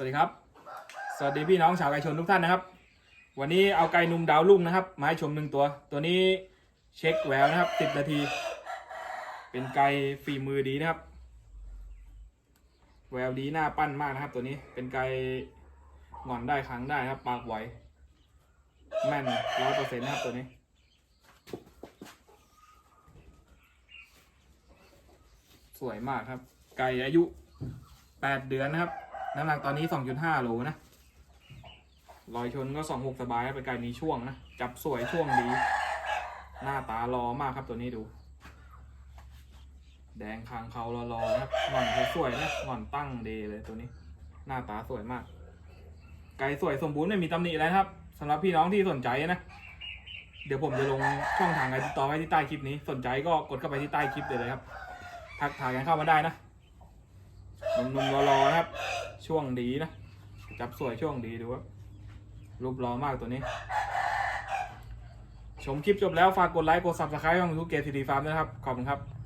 สวัสดีครับ สวัสดีพี่น้องชาวไก่ชนทุกท่านนะครับ วันนี้เอาไก่นุ่มดาวรุ่งนะครับมาให้ชมหนึ่งตัว ตัวนี้เช็คแววนะครับสิบนาที เป็นไก่ฝีมือดีนะครับ แววดีหน้าปั้นมากนะครับ ตัวนี้เป็นไก่หงอนได้ครั้งได้นะครับ ปากไวแม่นร้อยเปอร์เซ็นต์นะครับตัวนี้สวยมากครับ ไก่อายุแปดเดือนนะครับ น้ำหนักตอนนี้สองจุดห้าโลนะรอยชนก็สองหกสบายครับเป็นไก่มีช่วงนะ จับสวยช่วงดี หน้าตารอมากครับตัวนี้ดู แดงคางเขารอๆนะครับหง่อนเขาสวยนะหง่อนตั้งเดเลยตัวนี้ หน้าตาสวยมาก ไก่สวยสมบูรณ์ไม่มีตำหนิอะไรครับสำหรับพี่น้องที่สนใจนะ เดี๋ยวผมจะลงช่องทางการติดต่อไว้ที่ใต้คลิปนี้ สนใจก็กดเข้าไปที่ใต้คลิปเลยเลยครับ ทักทายกันเข้ามาได้นะหนุ่มๆรอๆนะครับ ช่วงดีนะ จับสวยช่วงดีดูว่ารูปรอมากตัวนี้ ชมคลิปจบแล้ว ฝากกดไลค์ กดซับสไคร b e ช่องทูบเกทีดีฟาร์มนะครับ ขอบคุณครับ